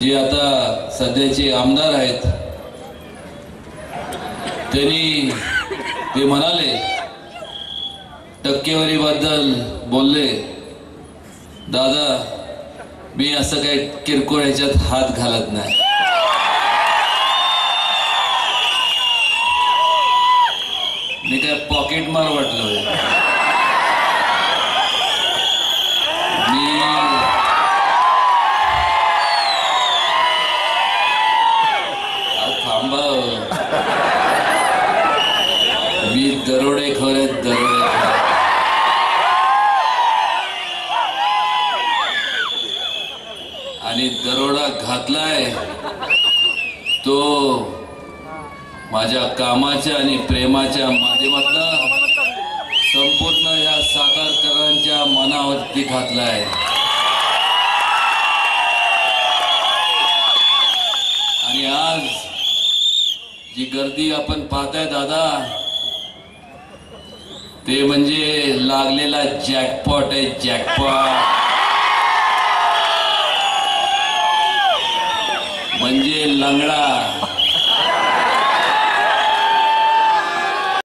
जे आता सध्याचे आमदार आहेत त्यांनी ते म्हणाले टक्केवारीबद्दल बोलले दादा मी असं काही किरकोळ ह्याच्यात हात घालत नाही. मी काय पॉकेट मार वाटलं अहो, मी दरोडेखोर आहेत दरोडे आणि दरोडा घातलाय तो माझ्या कामाच्या आणि प्रेमाच्या माध्यमातला संपूर्ण या साकारकरांच्या मनावरती घातलाय. आणि आज जी गर्दी आपण पाहताय दादा ते म्हणजे लागलेला जॅकपॉट आहे जॅकपॉट म्हणजे लंगडा.